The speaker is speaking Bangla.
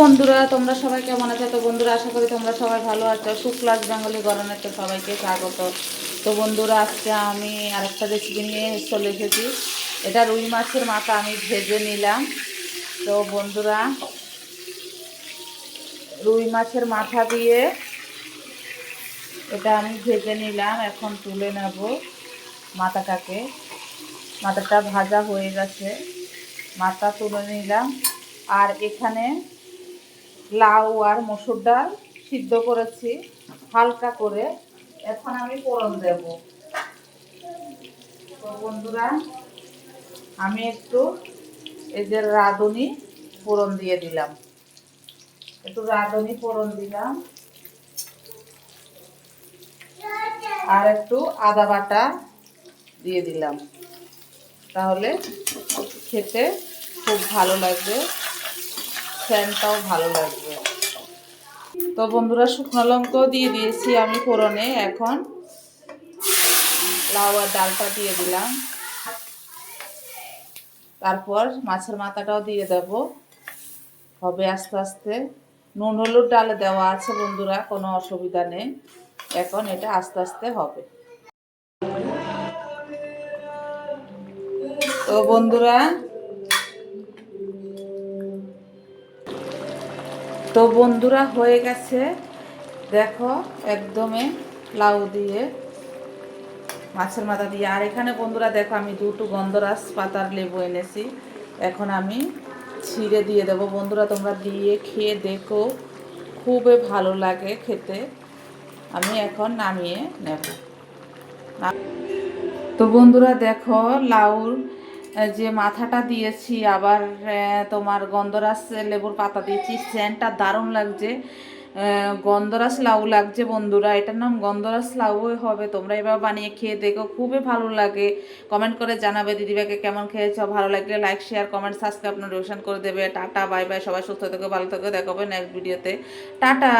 বন্ধুরা, তোমরা সবাই কেমন আছো? তো বন্ধুরা, আশা করি তোমরা সবাই ভালো আছো। সুপ্লাস বেঙ্গলি গরমে তো সবাইকে স্বাগত। তো বন্ধুরা, আজকে আমি আরেকটা রেসিপি নিয়ে চলে এসেছি। এটা রুই মাছের মাথা আমি ভেজে নিলাম। তো বন্ধুরা, রুই মাছের মাথা দিয়ে এটা আমি ভেজে নিলাম। এখন তুলে নেব মাথাটাকে। মাথাটা ভাজা হয়ে গেছে। মাথা তুলে নিলাম। আর এখানে লাউ আর মসুর ডাল সিদ্ধ করেছি, হালকা করে। এখন আমি ফোড়ন দেব। তো বন্ধুরা, আমি একটু এই যে রাঁধুনি ফোড়ন দিয়ে দিলাম। একটু রাঁধুনি ফোড়ন দিলাম। আর একটু আদা বাটা দিয়ে দিলাম। তাহলে খেতে খুব ভালো লাগবে। ফ্যানটাও ভালো লাগবে। তো বন্ধুরা, শুকনো লঙ্কাও দিয়ে দিয়েছি আমি ফোড়নে। এখন লাউ আর ডালটা দিয়ে দিলাম। তারপর মাছের মাথাটাও দিয়ে দেব। হবে আস্তে আস্তে। নুন, হলুদ, ডালে দেওয়া আছে বন্ধুরা, কোনো অসুবিধা নেই। এখন এটা আস্তে আস্তে হবে। তো বন্ধুরা তো বন্ধুরা হয়ে গেছে। দেখো, একদমে লাউ দিয়ে, মাছের মাথা দিয়ে। আর এখানে বন্ধুরা দেখো, আমি দুটো গন্ধরাস পাতার লেবু এনেছি। এখন আমি ছিঁড়ে দিয়ে দেবো। বন্ধুরা, তোমরা দিয়ে খেয়ে দেখো। খুবই ভালো লাগে খেতে। আমি এখন নামিয়ে নেব। তো বন্ধুরা দেখো, লাউর যে মাথাটা দিয়েছি, আবার তোমার গন্ধরাস লেবুর পাতা দিয়েছি। সেন্টটা দারুণ লাগছে। গন্ধরাস লাউ লাগছে বন্ধুরা। এটার নাম গন্ধরাস লাউ হবে। তোমরা এবার বানিয়ে খেয়ে দেখো। খুবই ভালো লাগে। কমেন্ট করে জানাবে দিদিভাইকে কেমন খেয়েছ। ভালো লাগলে like, share, comment, subscribe, notification করে দেবে। Tata, bye bye. সবাই সুস্থ থেকে, ভালো থেকে। দেখাবে নেক্সট ভিডিওতে টাটা!